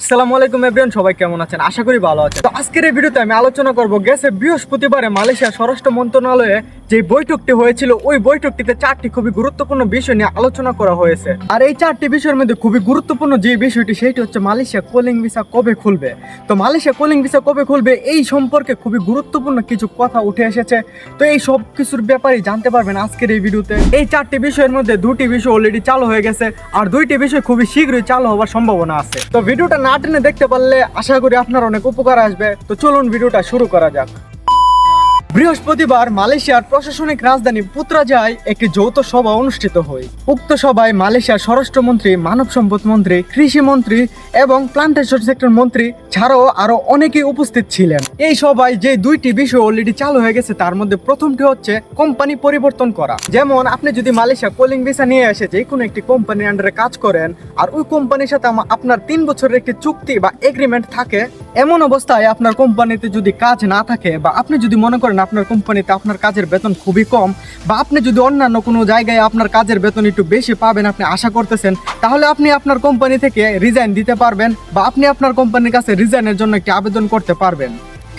আসসালামু আলাইকুম এভরিওয়ান সবাই কেমন আছেন? আশা করি ভালো আছেন। তো আজকের এই ভিডিওতে আমি আলোচনা করব গেছে বৃহস্পতিবারে মালয়েশিয়া স্বরাষ্ট্র মন্ত্রণালয়ে যে বৈঠকটি হয়েছিল, ওই বৈঠকটিতে চারটি খুবই গুরুত্বপূর্ণ বিষয় নিয়ে আলোচনা করা হয়েছে। আর এই চারটি বিষয়ের মধ্যে খুবই গুরুত্বপূর্ণ যে বিষয়টি সেটি হচ্ছে মালয়েশিয়া কোলিং ভিসা কবে খুলবে? তো মালয়েশিয়া কোলিং ভিসা কবে খুলবে, এই সম্পর্কে খুবই গুরুত্বপূর্ণ কিছু কথা উঠে এসেছে। তো এই সব কিছুর ব্যাপারে জানতে পারবেন আজকের এই ভিডিওতে। এই চারটি বিষয়ের মধ্যে দুটি বিষয় অলরেডি চালু হয়ে গেছে, আর দুইটি বিষয় খুবই শীঘ্রই চালু হওয়ার সম্ভাবনা আছে। তো ভিডিওটা না টেনে দেখতে পারলে আশা করি আপনার অনেক উপকার আসবে। তো চলুন ভিডিওটা শুরু করা যাক। বৃহস্পতিবার মালয়েশিয়ার প্রশাসনিক রাজধানী পুত্রাজায় একটি যৌথ সভা অনুষ্ঠিত হয়। উক্ত সভায় মালয়েশিয়ার স্বরাষ্ট্রমন্ত্রী, মানব সম্পদ মন্ত্রী, কৃষি মন্ত্রী এবং প্লান্টেশন সেক্টর মন্ত্রী ছাড়াও আরও অনেকেই উপস্থিত ছিলেন। এই সভায় যে দুইটি বিষয় অলরেডি চালু হয়ে গেছে, তার মধ্যে প্রথমটি হচ্ছে কোম্পানি পরিবর্তন করা। যেমন, আপনি যদি মালয়েশিয়া কোলিং ভিসা নিয়ে এসে যে কোনো একটি কোম্পানির আন্ডারে কাজ করেন, আর ওই কোম্পানির সাথে আপনার তিন বছরের একটি চুক্তি বা এগ্রিমেন্ট থাকে এমন অবস্থায় আপনার কোম্পানিতে যদি কাজ না থাকে বা আপনি যদি মনে করেন আপনার কোম্পানিতে আপনার কাজের বেতন খুবই কম বা আপনি যদি অন্যান্য কোনো জায়গায় আপনার কাজের বেতন একটু বেশি পাবেন আপনি আশা করতেছেন, তাহলে আপনি আপনার কোম্পানি থেকে রিজাইন দিতে পারবেন বা আপনি আপনার কোম্পানির কাছে রিজাইনের জন্য একটি আবেদন করতে পারবেন।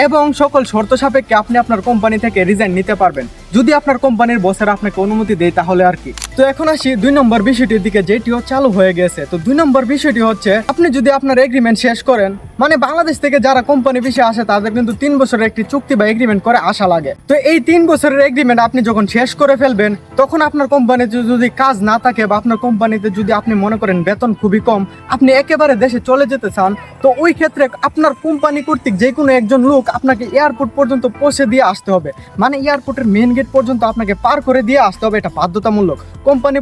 এবং সকল শর্ত সাপেক্ষে আপনি আপনার কোম্পানি থেকে রিজাইন নিতে পারবেন। যদি আপনার কোম্পানির বসের আপনাকে অনুমতি দেয়, তাহলে আর কি। তো এখন আসি দুই নম্বর বিষয়টির দিকে, যেটিও চালু হয়ে গেছে। তো দুই নম্বর বিষয়টি হচ্ছে, আপনি যদি আপনার এগ্রিমেন্ট শেষ করেন মানে বাংলাদেশ থেকে যারা কোম্পানি বিষয়ে আসে, তাদের কিন্তু তিন বছরের একটি চুক্তি বা এগ্রিমেন্ট করে আসা লাগে। তো এই তিন বছরের এগ্রিমেন্ট আপনি যখন শেষ করে ফেলবেন, তখন আপনার কোম্পানিতে যদি কাজ না থাকে বা আপনার কোম্পানিতে যদি আপনি মনে করেন বেতন খুবই কম, আপনি একেবারে দেশে চলে যেতে চান, তো ওই ক্ষেত্রে আপনার কোম্পানি কর্তৃক যে কোনো একজন লোক আপনাকে এয়ারপোর্ট পর্যন্ত পৌঁছে দিয়ে আসতে হবে। মানে এয়ারপোর্টের মেন গেট পর্যন্ত আপনাকে পার করে দিয়ে আসতে হবে, এটা বাধ্যতামূলক। কোম্পানি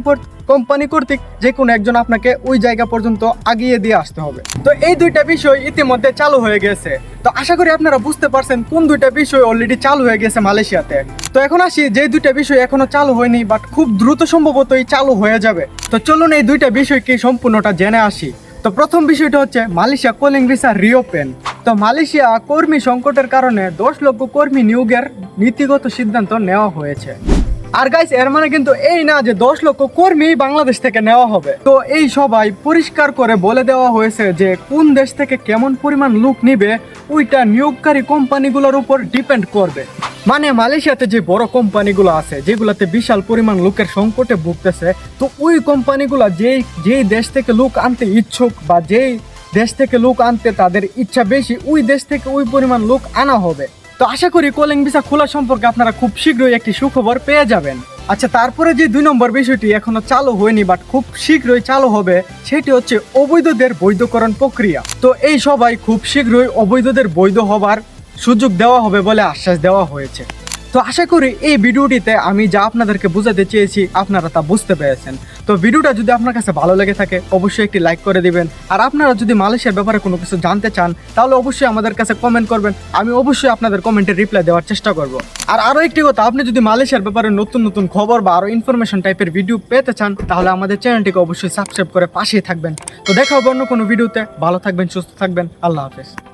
কোম্পানি কর্তৃক যে কোনো একজন আপনাকে ওই জায়গা পর্যন্ত আগিয়ে দিয়ে আসতে হবে। তো এই দুইটা বিষয় ইতিমধ্যে চালু হয়ে গেছে। তো আশা করি আপনারা বুঝতে পারছেন কোন দুইটা বিষয় অলরেডি চালু হয়ে গেছে মালয়েশিয়াতে। তো এখন আসি, যে দুইটা বিষয় এখনও চালু হয়নি বাট খুব দ্রুত সম্ভবতই চালু হয়ে যাবে। তো চলুন এই দুইটা বিষয় কি সম্পূর্ণটা জেনে আসি। তো প্রথম বিষয়টা হচ্ছে মালয়েশিয়া কোলিং ভিসা রিওপেন তো মালয়েশিয়া কর্মী সংকটের কারণে দশ লক্ষ কর্মী নিয়োগের নীতিগত সিদ্ধান্ত নেওয়া হয়েছে। আর গাইস এর মানে কিন্তু এই না যে দশ লক্ষ কর্মী বাংলাদেশ থেকে নেওয়া হবে। তো এই সবাই পরিষ্কার করে বলে দেওয়া হয়েছে যে কোন দেশ থেকে কেমন পরিমাণ লোক নিবে, ওইটা নিয়োগকারী কোম্পানিগুলোর উপর ডিপেন্ড করবে। মানে মালয়েশিয়াতে যে বড় কোম্পানিগুলো আছে, যেগুলোতে বিশাল পরিমাণ লোকের সংকটে ভুগতেছে, তো ওই কোম্পানিগুলো যেই যেই দেশ থেকে লোক আনতে ইচ্ছুক বা যেই দেশ থেকে লোক আনতে তাদের ইচ্ছা বেশি, ওই দেশ থেকে ওই পরিমাণ লোক আনা হবে। তো আশা করি কলিং ভিসা খোলা সম্পর্কে আপনারা খুব শীঘ্রই একটি সুখবর পেয়ে যাবেন। আচ্ছা তারপরে যে দুই নম্বর বিষয়টি এখনও চালু হয়নি বাট খুব শীঘ্রই চালু হবে, সেটি হচ্ছে অবৈধদের বৈধকরণ প্রক্রিয়া। তো এই সবাই খুব শীঘ্রই অবৈধদের বৈধ হবার সুযোগ দেওয়া হবে বলে আশ্বাস দেওয়া হয়েছে। তো আশা করি এই ভিডিওটিতে আমি যা আপনাদেরকে বোঝাতে চেয়েছি, আপনারা তা বুঝতে পেরেছেন। তো ভিডিওটা যদি আপনার কাছে ভালো লেগে থাকে, অবশ্যই একটি লাইক করে দিবেন। আর আপনারা যদি মালয়েশিয়ার ব্যাপারে কোনো কিছু জানতে চান, তাহলে অবশ্যই আমাদের কাছে কমেন্ট করবেন। আমি অবশ্যই আপনাদের কমেন্টে রিপ্লাই দেওয়ার চেষ্টা করব। আর আরও একটি কথা, আপনি যদি মালয়েশিয়ার ব্যাপারে নতুন নতুন খবর বা আরও ইনফরমেশন টাইপের ভিডিও পেতে চান, তাহলে আমাদের চ্যানেলটিকে অবশ্যই সাবস্ক্রাইব করে পাশেই থাকবেন। তো দেখা হবে অন্য কোনো ভিডিওতে ভালো থাকবেন, সুস্থ থাকবেন। আল্লাহ হাফেজ।